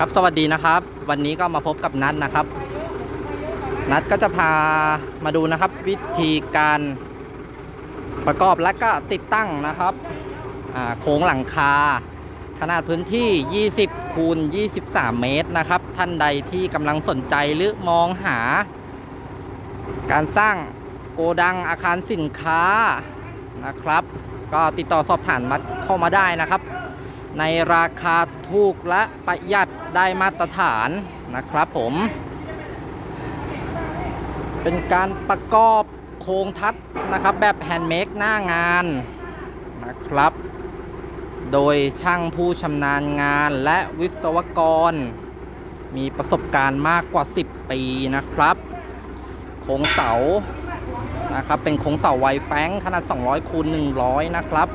ครับสวัสดีนะครับ วันนี้ก็มาพบกับนัทนะครับ นัทก็จะพามาดูนะครับ วิธีการประกอบและก็ติดตั้งนะครับโครงหลังคา ขนาดพื้นที่ 20คูณ23 เมตรนะครับ ท่านใดที่กำลังสนใจหรือมองหา การสร้างโกดังอาคารสินค้านะครับ ก็ติดต่อสอบถามมาเข้ามาได้นะครับ ในราคาถูกและประหยัดได้มาตรฐานนะครับผม เป็นการประกอบโครงทัศน์นะครับแบบแฮนด์เมดหน้างานนะครับ โดยช่างผู้ชำนาญงานและวิศวกร มีประสบการณ์มากกว่า 10 ปีนะครับ โครงเสานะครับเป็นโครงเสาไวแฟงขนาด 200คูณ100 นะครับ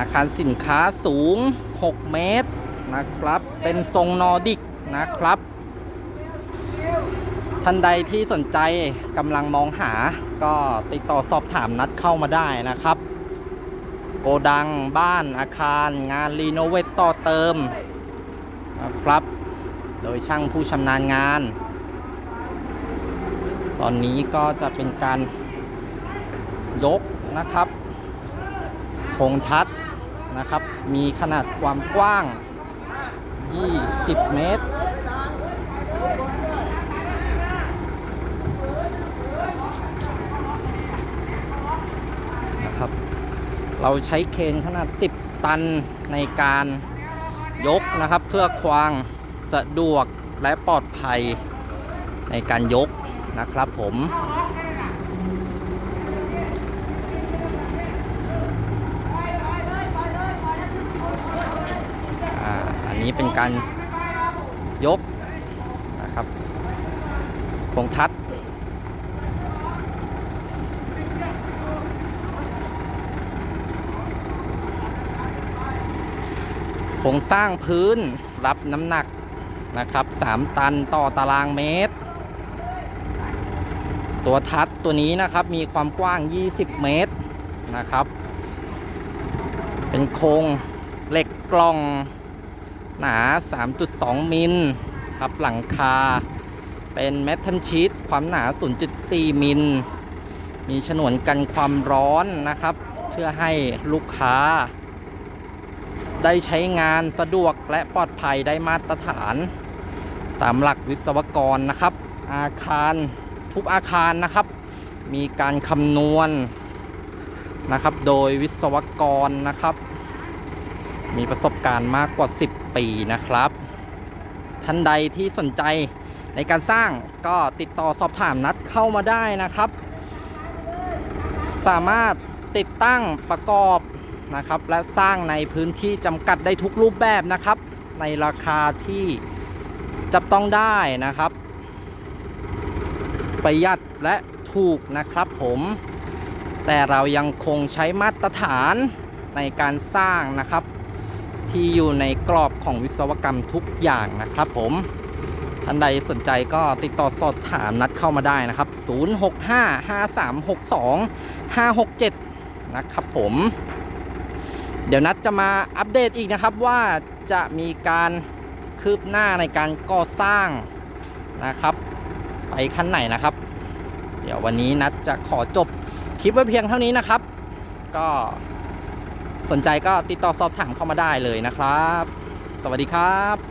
อาคารสินค้าสูง 6 เมตรนะครับ เป็นทรงนอร์ดิกนะครับ ท่านใดที่สนใจกำลังมองหาก็ติดต่อสอบถามนัดเข้ามาได้นะครับ โกดังบ้านอาคารงานรีโนเวทต่อเติมนะครับ โดยช่างผู้ชำนาญงาน ตอนนี้ก็จะเป็นการยกนะครับโครงทัศ นะครับ มีขนาดความกว้าง 20 เมตร นะครับ เราใช้เคนขนาด 10 ตันในการยกนะครับ เพื่อความสะดวกและปลอดภัยในการยกนะครับผม อ่าอั นี้เป็นการยกนะครับคงทัศน์โครงสร้างพื้นรับน้ำหนักนะครับ 3 ตันต่อตารางเมตร ตัวทัศน์ตัวนี้นะครับมีความกว้าง 20 เมตรนะครับ เป็นโครงเหล็กกล่อง หนา 3.2 มิลครับหลังคา เป็นเมทัลชีตความหนา 0.4 มิล มีฉนวนกันความร้อนนะครับ เพื่อให้ลูกค้า ได้ใช้งานสะดวกและปลอดภัยได้มาตรฐาน ตามหลักวิศวกรนะครับ อาคารทุกอาคารนะครับ มีการคำนวณนะครับ โดยวิศวกรนะครับ มีประสบการณ์มากกว่า 10 ปีนะครับ ท่านใดที่สนใจในการสร้างก็ติดต่อสอบถามนัดเข้ามาได้นะครับ สามารถติดตั้งประกอบนะครับ และสร้างในพื้นที่จำกัดได้ทุกรูปแบบนะครับ ในราคาที่จับต้องได้นะครับ ประหยัดและถูกนะครับผม แต่เรายังคงใช้มาตรฐานในการสร้างนะครับ ที่อยู่ในกรอบของวิศวกรรมทุกอย่างนะครับผมท่านใดสนใจก็ติดต่อสอบถามนัดเข้ามาได้นะครับ 0655362567 นะครับผม เดี๋ยวนัดจะมาอัปเดตอีกนะครับว่าจะมีการคืบหน้าในการก่อสร้างนะครับ ไปขั้นไหนนะครับ เดี๋ยววันนี้นัดจะขอจบคลิปไว้เพียงเท่านี้นะครับ ก็ สนใจก็ติดต่อสอบถามเข้ามาได้เลยนะครับ สวัสดีครับ